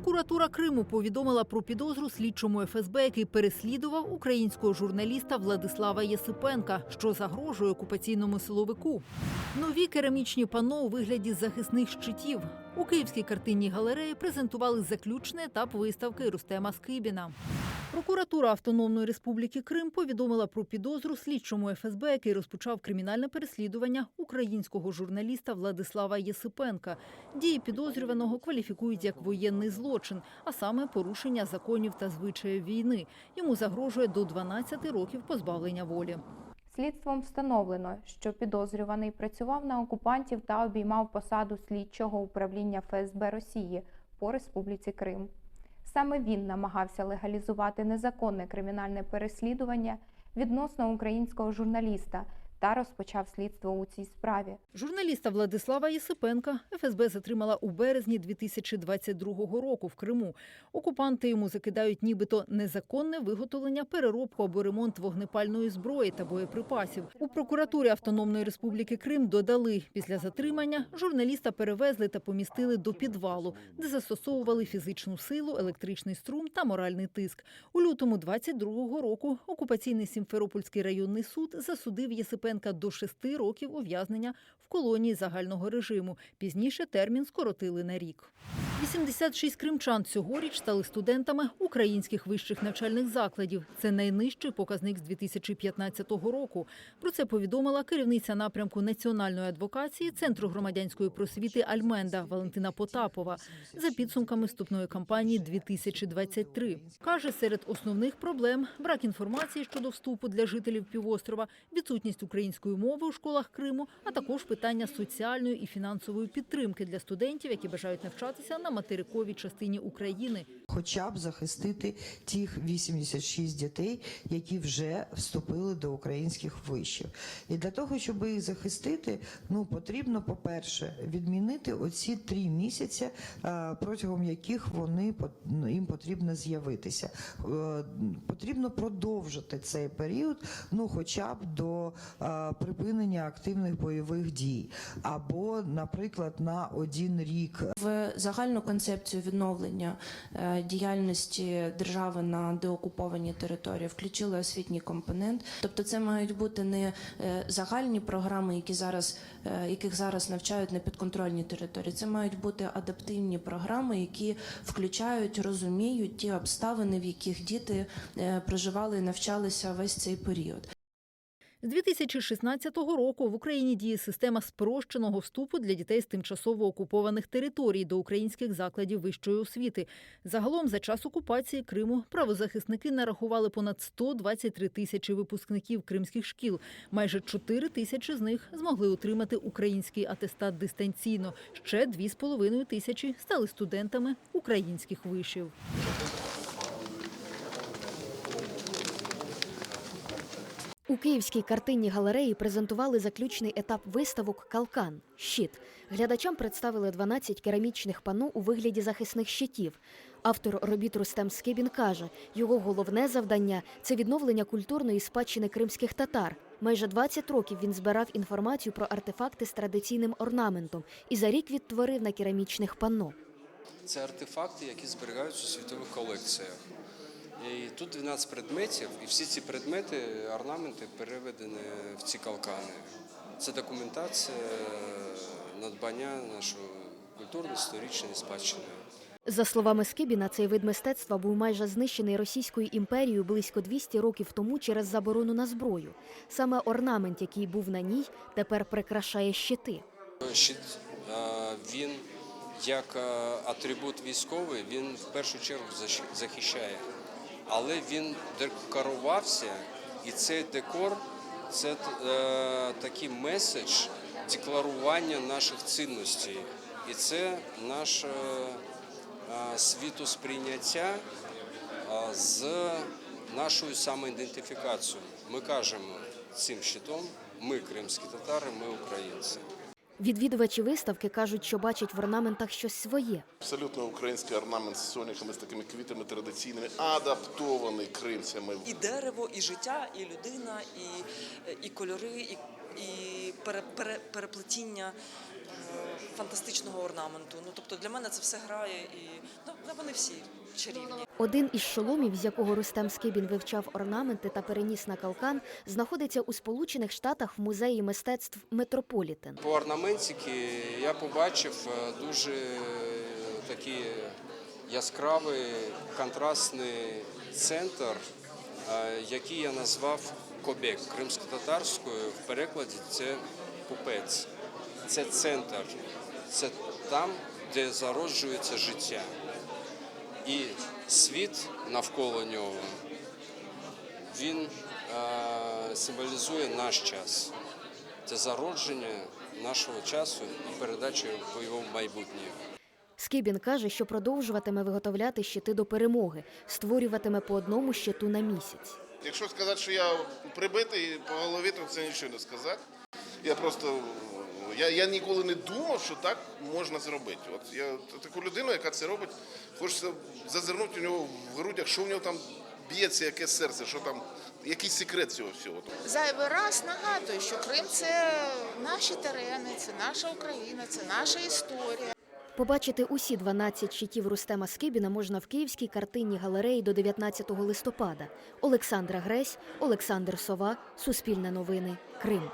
Прокуратура Криму повідомила про підозру слідчому ФСБ, який переслідував українського журналіста Владислава Єсипенка, що загрожує окупаційному силовику. Нові керамічні пано у вигляді захисних щитів у київській картинній галереї презентували заключний етап виставки Рустема Скибіна. Прокуратура Автономної Республіки Крим повідомила про підозру слідчому ФСБ, який розпочав кримінальне переслідування українського журналіста Владислава Єсипенка. Дії підозрюваного кваліфікують як воєнний злочин, а саме порушення законів та звичаїв війни. Йому загрожує до 12 років позбавлення волі. Слідством встановлено, що підозрюваний працював на окупантів та обіймав посаду слідчого управління ФСБ Росії по Республіці Крим. Саме він намагався легалізувати незаконне кримінальне переслідування відносно українського журналіста та розпочав слідство у цій справі. Журналіста Владислава Єсипенка ФСБ затримала у березні 2022 року в Криму. Окупанти йому закидають нібито незаконне виготовлення, переробку або ремонт вогнепальної зброї та боєприпасів. У прокуратурі Автономної Республіки Крим додали після затримання журналіста перевезли та помістили до підвалу, де застосовували фізичну силу, електричний струм та моральний тиск. У лютому 22-го року окупаційний Сімферопольський районний суд засудив Єсипенка до шести років ув'язнення в колонії загального режиму. Пізніше термін скоротили на рік. 86 кримчан цьогоріч стали студентами українських вищих навчальних закладів. Це найнижчий показник з 2015 року. Про це повідомила керівниця напрямку національної адвокації Центру громадянської просвіти Альменда Валентина Потапова за підсумками вступної кампанії 2023. Каже, серед основних проблем брак інформації щодо вступу для жителів півострова, відсутність української мови у школах Криму, а також питання соціальної і фінансової підтримки для студентів, які бажають навчатися на материковій частині України. Хоча б захистити тих 86 дітей, які вже вступили до українських вишів. І для того, щоб їх захистити, ну потрібно, по-перше, відмінити оці три місяці, е, протягом яких вони ну, їм потрібно з'явитися. Е, Потрібно продовжити цей період, ну хоча б до е, припинення активних бойових дій, або, наприклад, на один рік В загальну концепцію відновлення діяльності держави на деокупованій території включили освітній компонент. Тобто, це мають бути не е, загальні програми, які зараз е, яких зараз навчають на підконтрольній території. Це мають бути адаптивні програми, які включають, розуміють ті обставини, в яких діти е, проживали і навчалися весь цей період. З 2016 року в Україні діє система спрощеного вступу для дітей з тимчасово окупованих територій до українських закладів вищої освіти. Загалом за час окупації Криму правозахисники нарахували понад 123 тисячі випускників кримських шкіл. Майже 4 тисячі з них змогли отримати український атестат дистанційно. Ще 2,5 тисячі стали студентами українських вишів. У Київській картинній галереї презентували заключний етап виставок Калкан щит. Глядачам представили 12 керамічних панно у вигляді захисних щитів. Автор робіт Рустем Скибін каже, його головне завдання це відновлення культурної спадщини кримських татар. Майже 20 років він збирав інформацію про артефакти з традиційним орнаментом і за рік відтворив на керамічних панно. Це артефакти, які зберігаються у світових колекціях. І тут 12 предметів, і всі ці предмети, орнаменти переведені в ці калкани. Це документація надбання нашої культурно-історичної спадщини. За словами Скибіна, цей вид мистецтва був майже знищений Російською імперією близько 200 років тому через заборону на зброю. Саме орнамент, який був на ній, тепер прикрашає щити. Щит, він як атрибут військовий, він в першу чергу захищає. Але він декорувався, і цей декор це е, такий меседж декларування наших цінностей. І це наше е, світосприйняття е, з нашою самоідентифікацією. Ми кажемо цим щитом, ми кримські татари, ми українці. Відвідувачі виставки кажуть, що бачать в орнаментах щось своє. Абсолютно український орнамент з соняхами, з такими квітами традиційними, адаптований кримцями. і дерево, і життя, і людина, і, і кольори, і, і пере, пере, переплетіння е, фантастичного орнаменту. Ну тобто для мене це все грає, і ну, вони всі чарівні. Один із шоломів, з якого Рустем Скибін вивчав орнаменти та переніс на калкан, знаходиться у Сполучених Штатах в музеї мистецтв Метрополітен. По орнаментики я побачив е, дуже такий яскравий контрастний центр, е, який я назвав Кобек кримсько-татарською. В перекладі це пупець. Це центр, це там, де зароджується життя. І світ навколо нього він е, символізує наш час. Це зародження нашого часу і передача в його майбутнє. Скибін каже, що продовжуватиме виготовляти щити до перемоги, створюватиме по одному щиту на місяць. Якщо сказати, що я прибитий по голові, то це нічого не сказати. Я просто я, я ніколи не думав, що так можна зробити. От я таку людину, яка це робить, хочеться зазирнути у нього в грудях, що в нього там б'ється, яке серце, що там, який секрет цього всього. Зайвий раз нагадую, що Крим це наші терени, це наша Україна, це наша історія. Побачити усі 12 щитів Рустема Скибіна можна в Київській картинній галереї до 19 листопада. Олександра Гресь, Олександр Сова, Суспільне новини, Крим.